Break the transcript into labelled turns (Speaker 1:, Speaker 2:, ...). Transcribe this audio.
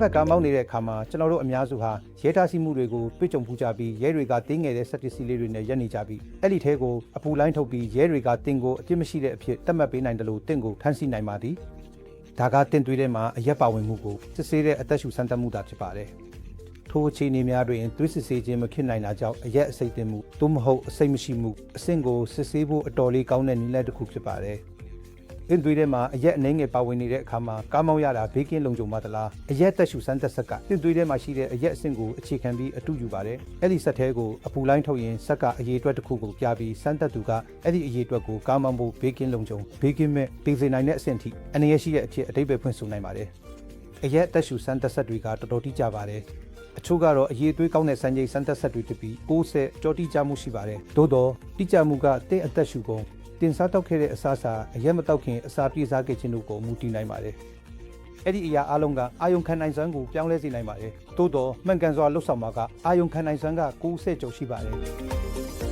Speaker 1: ဘက်ကားမောင်းနေတဲ့အခါမှာကျွန်တော်တို့အများစုဟာရဲတားစီမှုတွေကိုတွေ့ကြုံဖူးကြပြီးရဲတွေကတင်းငယ်တဲ့စက်ပစ္စည်းလေးတွေနဲ့ရက်နေကြပြီးအဲ့ဒီထဲကိုအပူလိုင်းထုတ်ပြီးရဲတွေကတင်းကိုအပြစ်မရှိတဲ့အဖြစ်တတ်မှတ်ပေးနိုင်တယ်လို့တင့်ကိုထမ်းဆီးနိုင်ပါသည်ဒါကတင့်သွေးထဲမှာအရက်ပါဝင်မှုကိုစစ်ဆေးတဲ့အသက်ရှူစမ်းသပ်မှုသာဖြစ်ပါတယ်ထိုအခြေအနေများတွင်သွေးစစ်ဆေးခြင်းမဖြစ်နိုင်တာကြောင့်အရက်အစိတ်တင်မှုသို့မဟုတ်အစိတ်မရှိမှုအဆင့်ကိုစစ်ဆေးဖို့အတော်လေးကောင်းတဲ့နည်းလမ်းတစ်ခုဖြစ်ပါတယ် အင်းသွေးထဲမှာအရက်အနှိမ့်ငယ်ပါဝင်နေတဲ့အခါမှာကားမောင်းရတာဘေးကင်းလုံခြုံပါသလားအရက်တက်ရှူစမ်းသက်ဆက်ကတင့်သွေးထဲမှာရှိတဲ့အရက်အဆင့်ကိုအခြေခံပြီးအတူယူပါတယ်အဲ့ဒီဆက်သေးကိုအပူလိုင်းထုတ်ရင်ဆက်ကအရေးအတွက်တစ်ခုကိုပြပြီးစမ်းသက်သူကအဲ့ဒီအရေးအတွက်ကိုကားမောင်းဖို့ဘေးကင်းလုံခြုံဘေးကင်းမဲ့ပေးစေနိုင်တဲ့အဆင့်ထိအနေရရှိတဲ့အဖြစ်အတိတ်ပဲဖွင့်ဆိုနိုင်ပါတယ်အရက်တက်ရှူစမ်းသက်ဆက်တွေကတော်တော်တိကျပါတယ်အချို့ကတော့အရေးသွေးကောင်းတဲ့စံချိန်စမ်းသက်ဆက်တွေဖြစ်ပြီး60ကြောတိကျမှုရှိပါတယ်သို့တော့တိကျမှုကတင့်အသက်ရှူကုန် တင်စားတောက်ခဲ့တဲ့အစားအစာအရက်မတောက်ခင်အစာပြေစားခဲ့ခြင်းတို့ကိုမူတည်နိုင်ပါတယ်။အဲ့ဒီအရာအလုံးကအာယုံခံနိုင်စွမ်းကိုပြောင်းလဲစေနိုင်ပါတယ်။သို့တော့မှန်ကန်စွာလှုပ်ဆောင်မှာကအာယုံခံနိုင်စွမ်းက90ကျော်ရှိပါတယ်